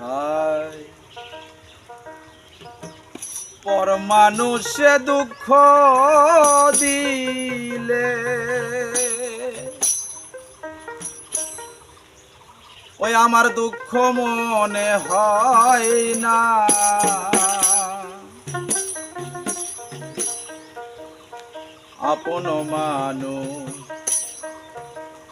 হায় পর মানুষে দুঃখ দিলে। ওই আমার দুঃখ মনে হয় না। আপন মানুষ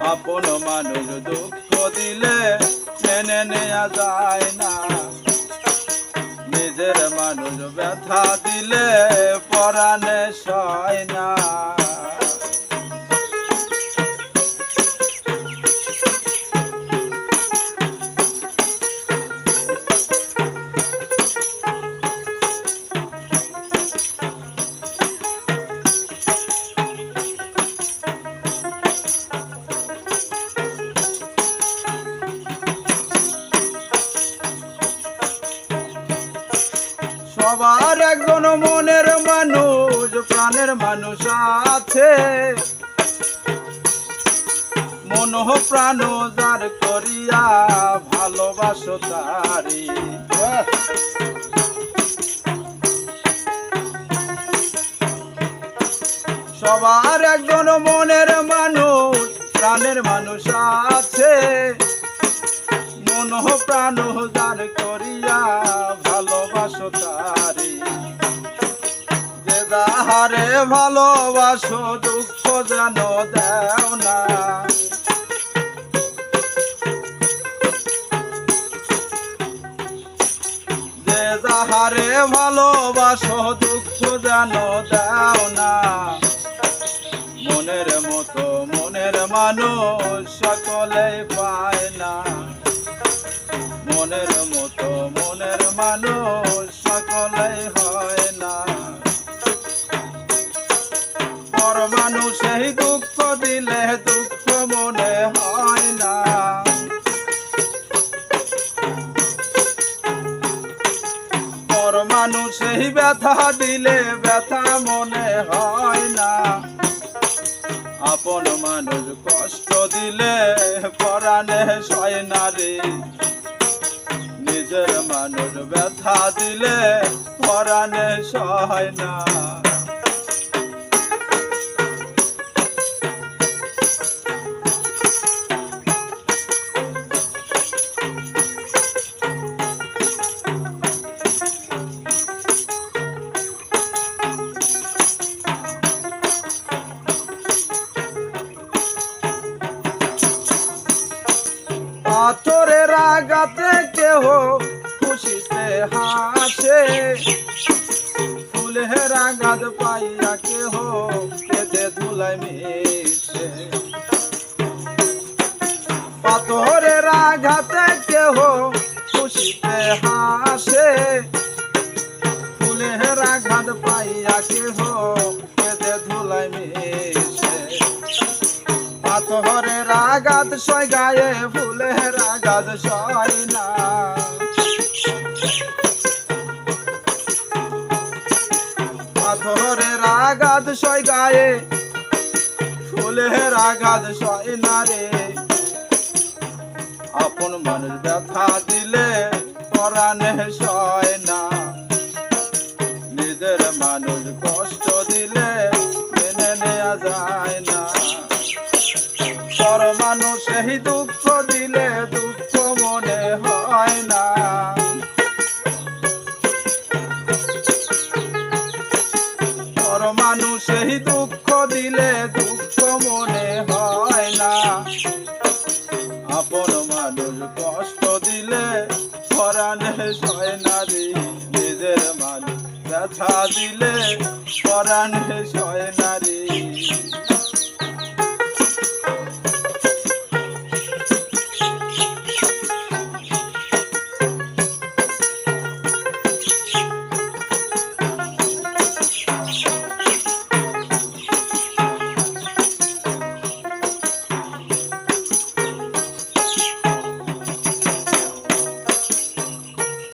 আপন মানুষ দুঃখ দিলে মেনে নেওয়া যায় না। নিজের মানুষ ব্যথা দিলে পরাণে সয় না। সবার একজন মনের মানুষ, প্রাণের মানুষ আছে। মন প্রাণ যার করিয়া ভালোবাসো তারি। সবার একজন মনের মানুষ, প্রাণের মানুষ আছে। মন প্রাণ যার করিয়া ভালোবাসো তারি। যাহারে ভালোবাসো, দুঃখ যেন দেও না। যে যাহারে ভালোবাসো, দুঃখ যেন দেও না। মনের মতো মনের মানুষ সকলে পায় না। মনের মতো মনের এই দুঃখ দিলে দুঃখ মনে হয় না। পর এই ব্যথা দিলে ব্যথা মনে হয় না। আপন মানুষ কষ্ট দিলে পরাণে সয় না রে। নিজের মানুষ ব্যথা দিলে পরাণে সয় না। পাথরের আঘাতে কেহ খুশিতে হাসে। ফুলের আঘাত পাইয়া কেহ কেঁদে ধুলাই মিশে। পাথরের আঘাতে কেহ খুশিতে হাসে। ফুলের আঘাত পাইয়া কেহ সয় গায়ে ফুলের আঘাত সয় না। পাথরের আঘাত সয় গায়ে ফুলের আঘাত সয় না রে। আপন মানুষ ব্যথা দিলে পরাণে সয় না। নিজের মানুষ দিলে দুঃখ মনে হয় না। আপন মানুষ কষ্ট দিলে পরাণে সয় না নিজের মানুষ ব্যথা দিলে পরাণে সয় না রে